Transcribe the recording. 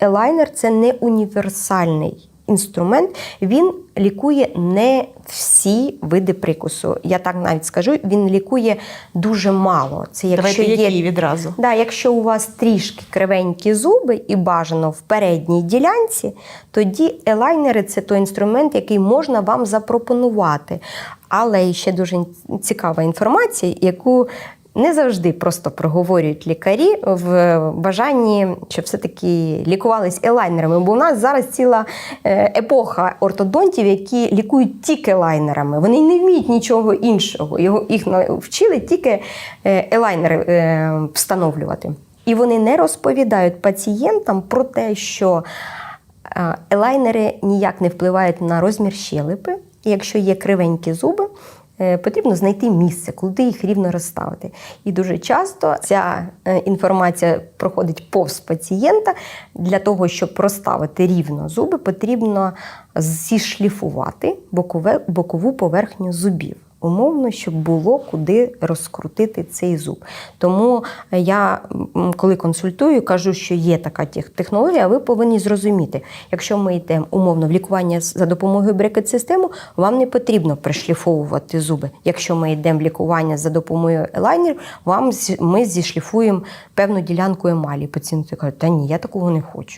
Елайнер це не універсальний інструмент. Він лікує не всі види прикусу. Я так навіть скажу, він лікує дуже мало. Це якщо Давайте є які відразу. Да, якщо у вас трішки кривенькі зуби і бажано в передній ділянці, тоді елайнери це той інструмент, який можна вам запропонувати. Але ще дуже цікава інформація, яку не завжди просто проговорюють лікарі в бажанні, щоб все-таки лікувались елайнерами. Бо у нас зараз ціла е, епоха ортодонтів, які лікують тільки елайнерами. Вони не вміють нічого іншого. Його їх навчили тільки е, елайнери е, встановлювати. І вони не розповідають пацієнтам про те, що елайнери ніяк не впливають на розмір щелепи. Якщо є кривенькі зуби, потрібно знайти місце, куди їх рівно розставити. І дуже часто ця е, інформація проходить повз пацієнта. Для того, щоб розставити рівно зуби, потрібно зішліфувати бокове, бокову поверхню зубів. Умовно, щоб було куди розкрутити цей зуб. Тому я, коли консультую, кажу, що є така технологія, ви повинні зрозуміти, якщо ми йдемо умовно в лікування за допомогою брекет-системи, вам не потрібно пришліфовувати зуби. Якщо ми йдемо в лікування за допомогою елайнер, вам ми зішліфуємо певну ділянку емалі. Пацієнти кажуть, та ні, я такого не хочу.